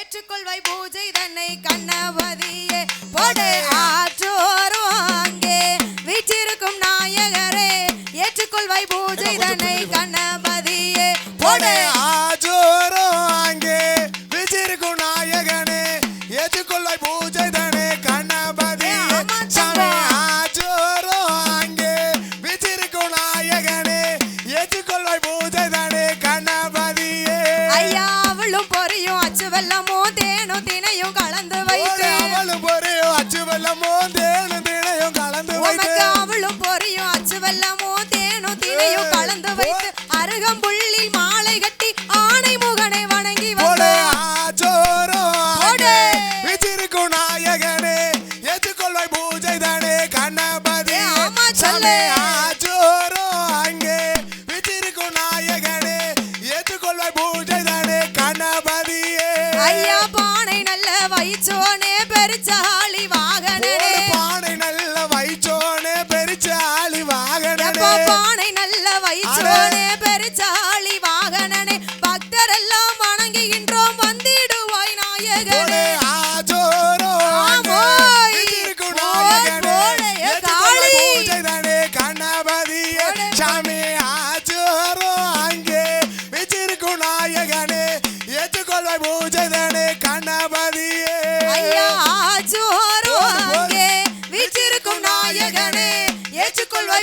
ஏற்றுக்கொள்வாய் பூஜை தன்னை கண்ணபதியே. போடு ஆற்றோரும் அங்கே வீற்றிருக்கும் நாயகரே ஏற்றுக்கொள்வாய் பூஜை தன்னை கண்ணபதியே. போடு ஆ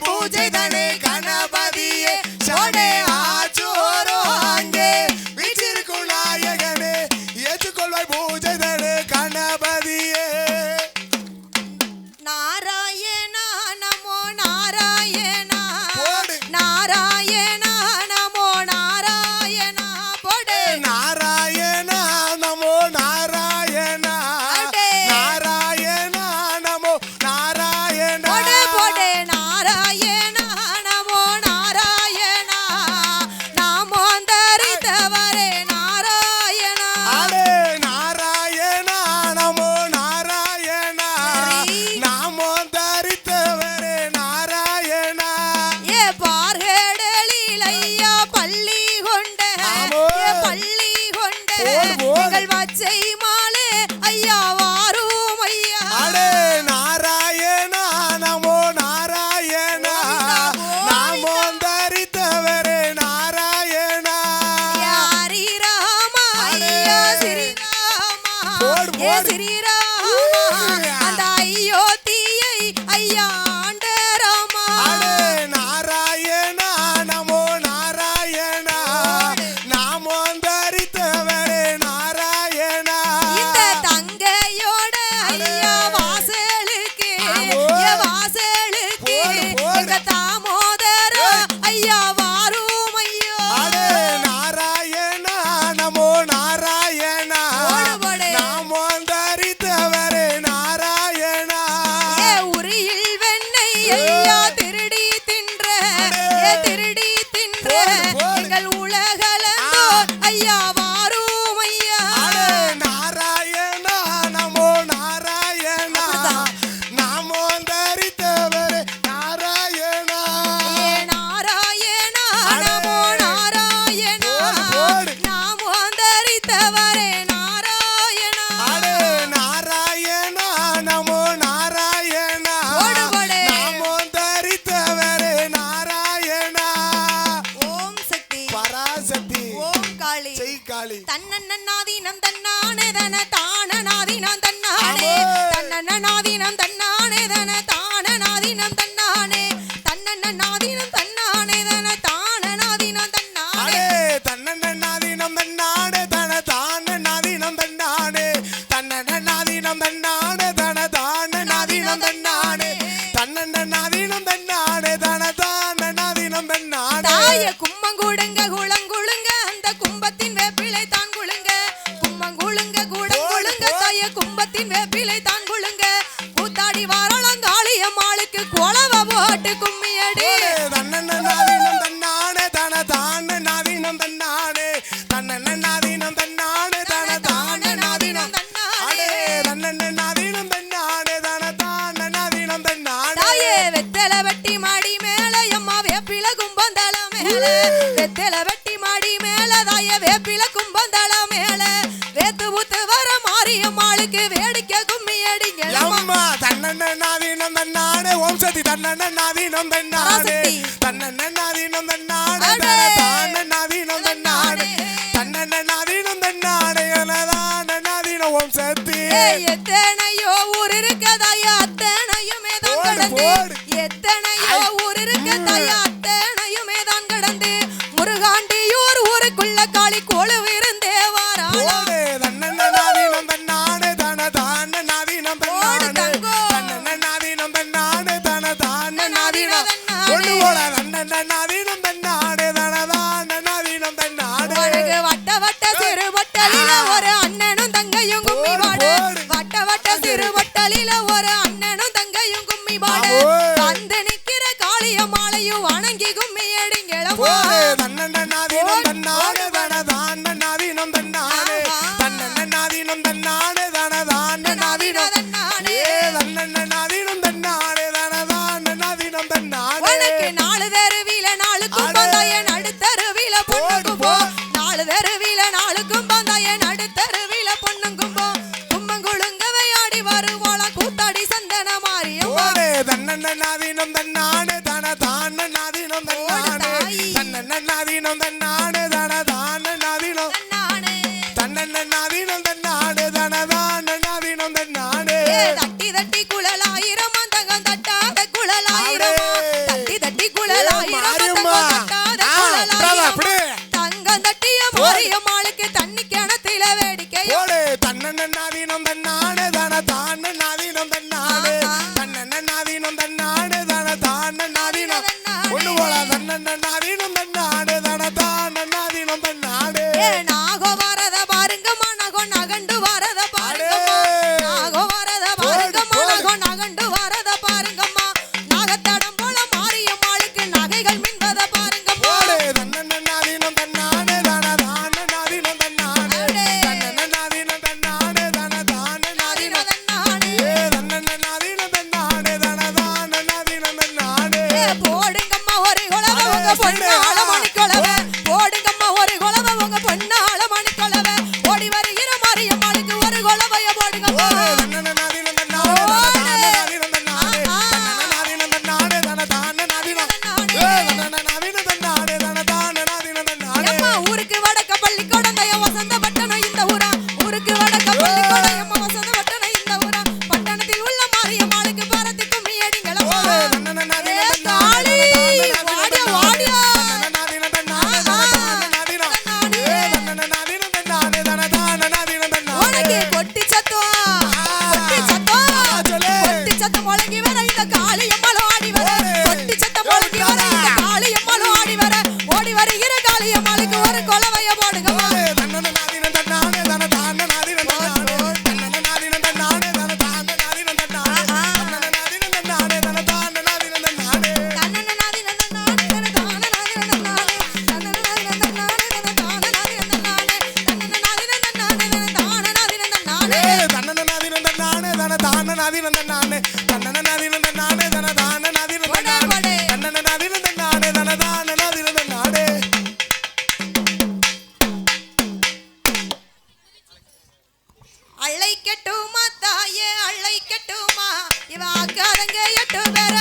Bible. தன்னன்னாதீனம் தன்னானே தன தானநாதீனம் தன்னானே. தன்னன்னாதீனம் தன்னானே தன தான் அம்மாளுக்கு வேடிக்கை கும்மி அடிங்க அம்மா தன்னண்ணா வீணம் தன்னானே ஓம் சதி தன்னண்ணா வீணம் தன்னானே தன்னண்ணா வீணம் தன்னானே தானண்ணா வீணம் தன்னானே தன்னண்ணா வீணம் தன்னானே தானண்ணா வீணம் ஓம் சதி எத்தனையோ ஊர் இருக்கதாயா அத்தனையுமே தான் கடந்து. எத்தனையோ ஊர் இருக்கதாயா அத்தனையுமே ஊருக்குள்ள காளி கோளு on the night. Do better.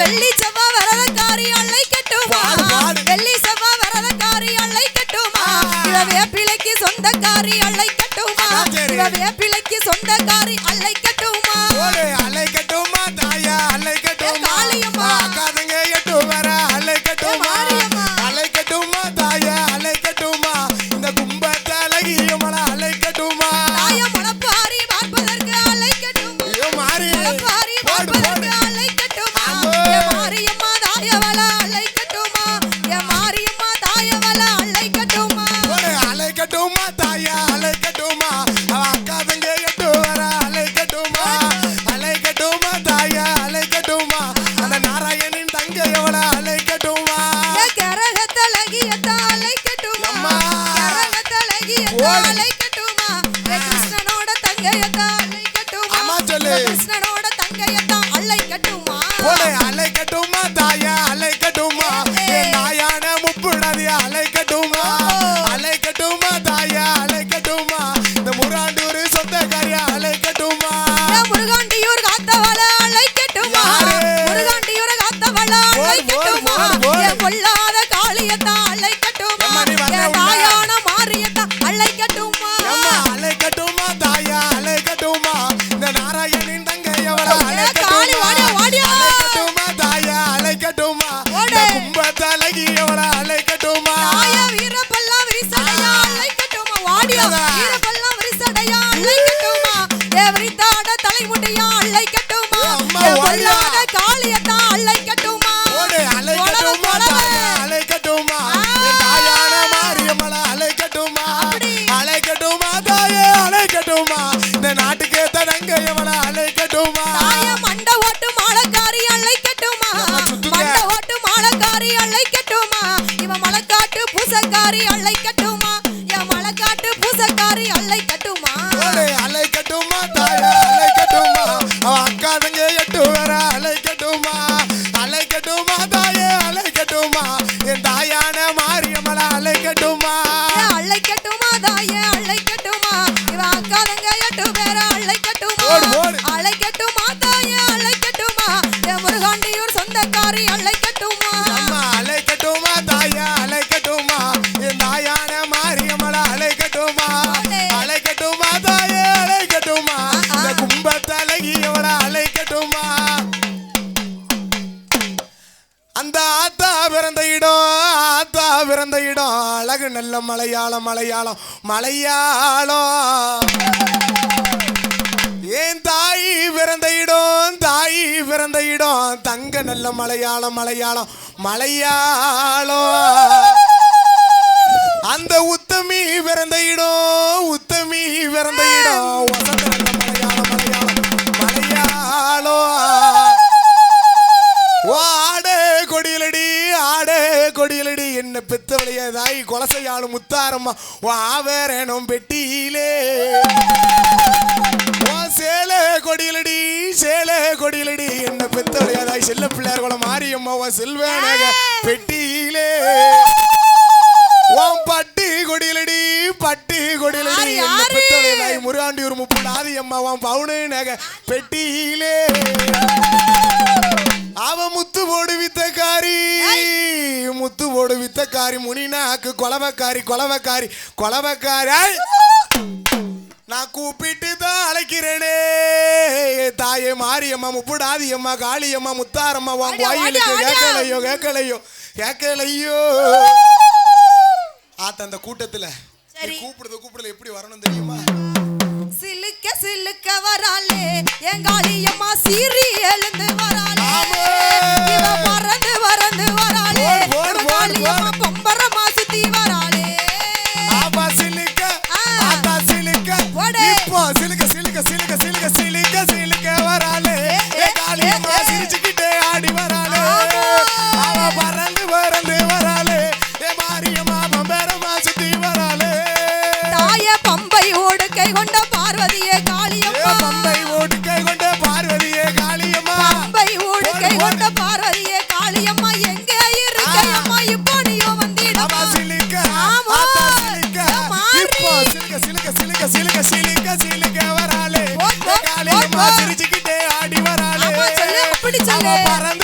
வெள்ளி செவ்வா வரத காரியாலை கட்டுமா? வெள்ளி செவ்வா வரத காரியாலை கட்டுமா? இவ வேப்பிலைக்கு சொந்த காரி அல்லை கட்டுமா? இவ வேப்பிலைக்கு சொந்த காரி அல்லை ஓடி ஆடியா வீரப்பெல்லாம் வரிசடையா அழைக்கட்டுமா தேவரித்தாட தலைமுடியா அழைக்க மலையாளம் மலையாளம் மலையாளம். ஏன் தாய் பிறந்த இடம் தாய் பிறந்த இடம் தங்க நல்ல மலையாளம் மலையாளம் மலையாளம். அந்த உத்தமி பிறந்த இடம் உத்தமி பிறந்த இடம் மலையாளம் மலையாளம் மலையாளம். கொடியிலடி என்ன பெத்தவளைய தாய் கொலசையாலும் முத்தாரம்மா ஆவேரனும் பெட்டியிலே. சேல கொடியிலடி சேல கொடியிலடி என்ன பெத்தவளைய தாய் செல்ல பிள்ளையார் குளம் மாரியம்மாவா செல்வேனாக பெட்டியிலே. ஓம் பட்டி கொடியிலடி பட்டி கொடியிலடி என்ன பெத்தவளைய தாய் முருகாண்டியூர் முப்பது ஆதியம்மாவாம் பவுனு நக பெட்டியிலே. அவ முத்து போடு வித்தக்காரி. முத்து போடு வித்தக்காரி முனினாக்கு கொலவக்காரி கொலவக்காரி கொலவக்காரி. நான் கூப்பிட்டு தான் அழைக்கிறேனே. தாயே மாரியம்மா முப்புடாதி அம்மா காளியம்மா முத்தாரம்மா உன் வாயிலுக்கு கேட்கலையோ கேட்கலையோ கேட்கலையோ ஆத்த அந்த கூட்டத்தில் கூப்பிடுறது கூப்பிடுறது எப்படி வரணும் தெரியுமா? சிலுக்க சிலுக்க வராளே எங்காளியம்மா சீரி எழுந்து வராளே. இவ பறந்து பறந்து வராளே. பொம்பரம் Chale.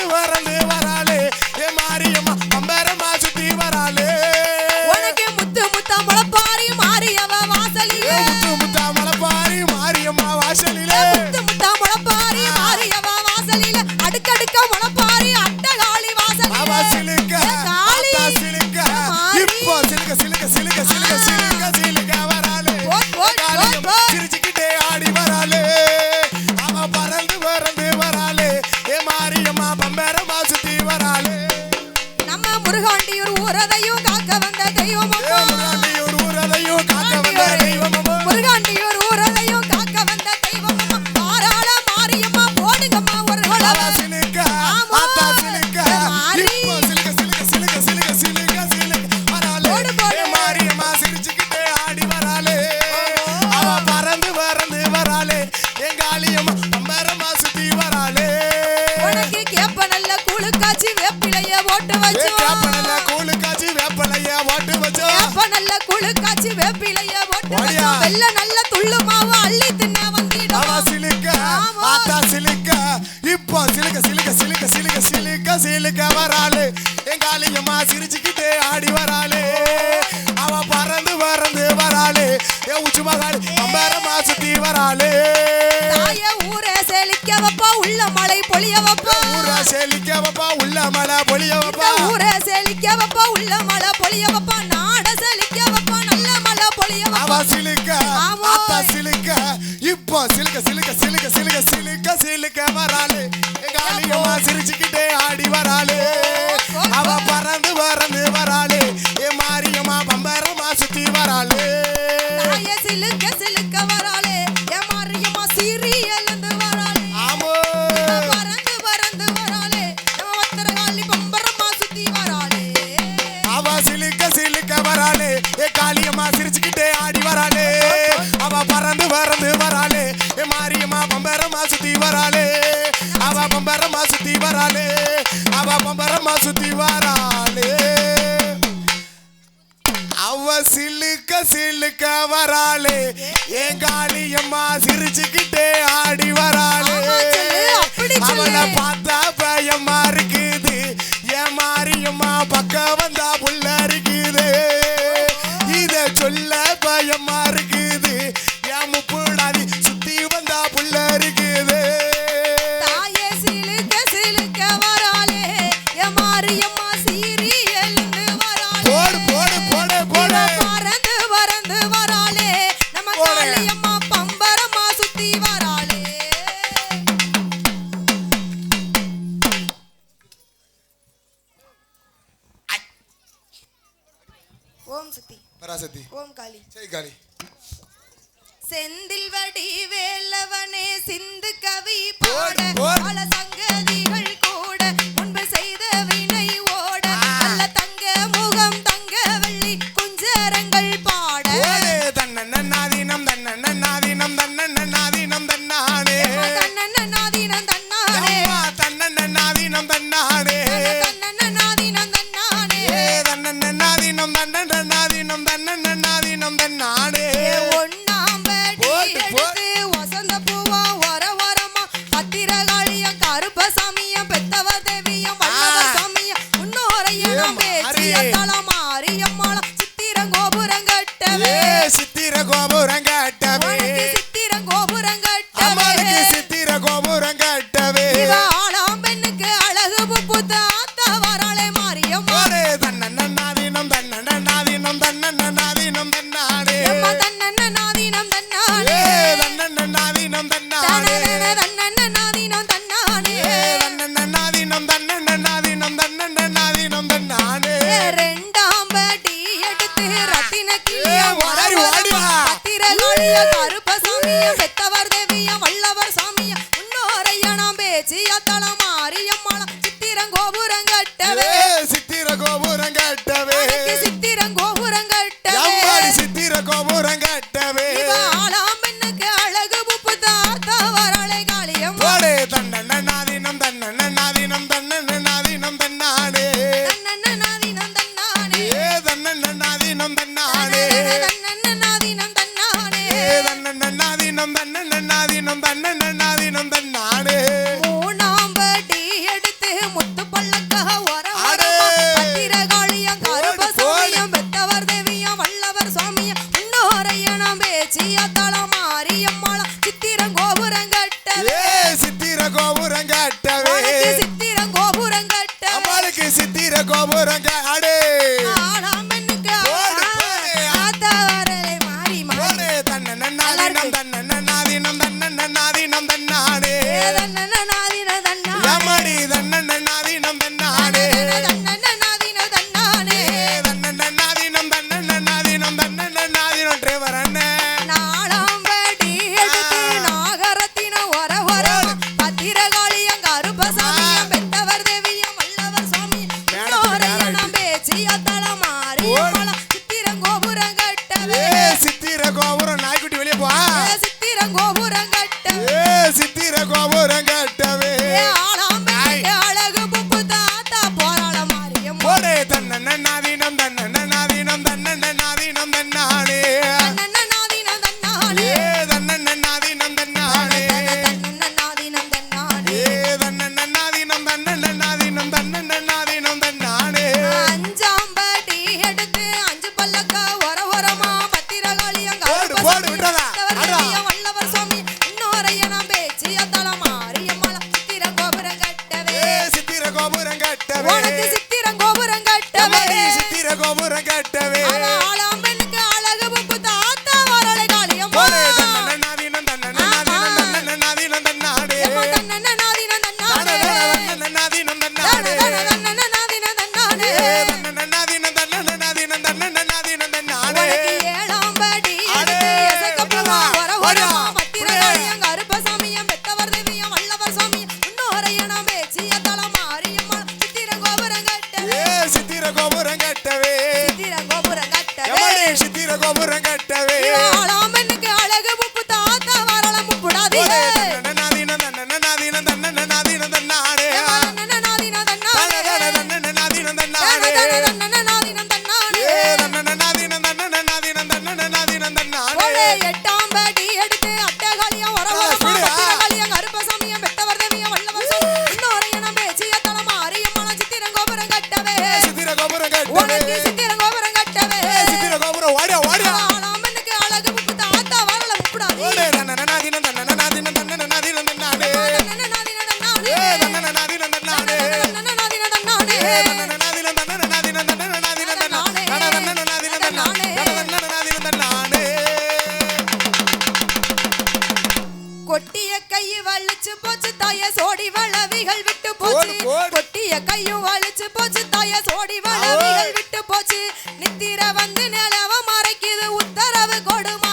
வைப்பா. ஊரா செழிக்க வைப்பா உள்ள மழை பொழிய வைப்பா. ஊரா செழிக்க வைப்பா உள்ள மழை பொழிய வைப்பா. நாட செழிக்க வைப்பா நல்ல மழை பொழிய வைப்பா. சிலுக்க ஆத்தா சிலுக்க இப்போ சிலுக்க சிலுக்க சிலுக்க சிலுக்க சிலுக்க சிலுக்க வராளு. எங்க ஆளுமா சிரிச்சுக்கிட்டே ஆடி வராளு. அவ சில்லுக்க சில்லுக்க வராளே. என் காளியம்மா சிரிச்சுக்கிட்டே ஆடி வராளே. அவளை பார்த்தா பயமா இருக்குது. என் மாரியம்மா பக்கம் வந்தா புள்ள இருக்குது சத்தி. ஓம் காளி. சரி காளி. செந்தில் வடி வேலவனே சிந்து கவி போட. பல சங்கதிகள் கூட Go. தாய சோடி வளவிகள் விட்டு போச்சு. கொட்டிய கையும் அழிச்சு போச்சு. தாய சோடி வளவிகள் விட்டு போச்சு. நித்திர வந்து நிலவ மறைக்குது. உத்தரவு கொடுமை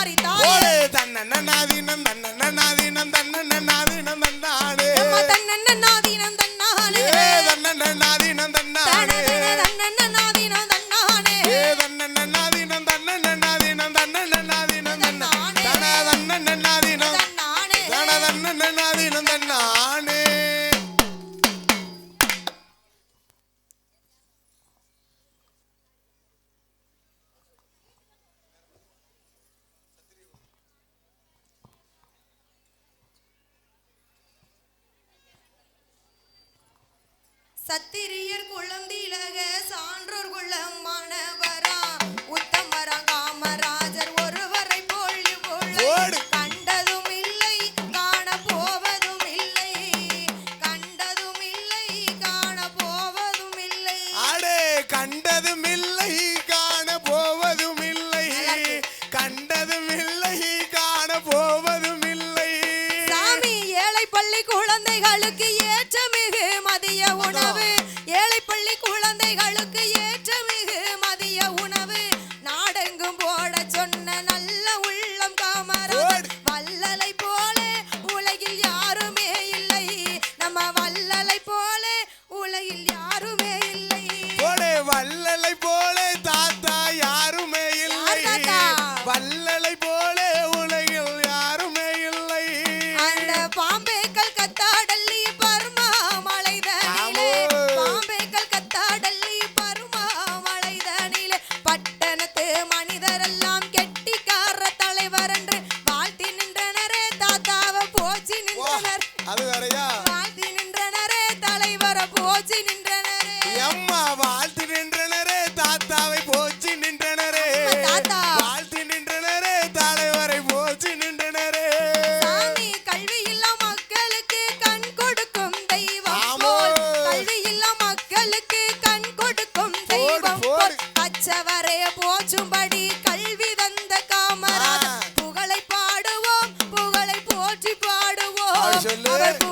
அறிஞர் சான்றோர் குளம் மாணவர். Échale. A ver,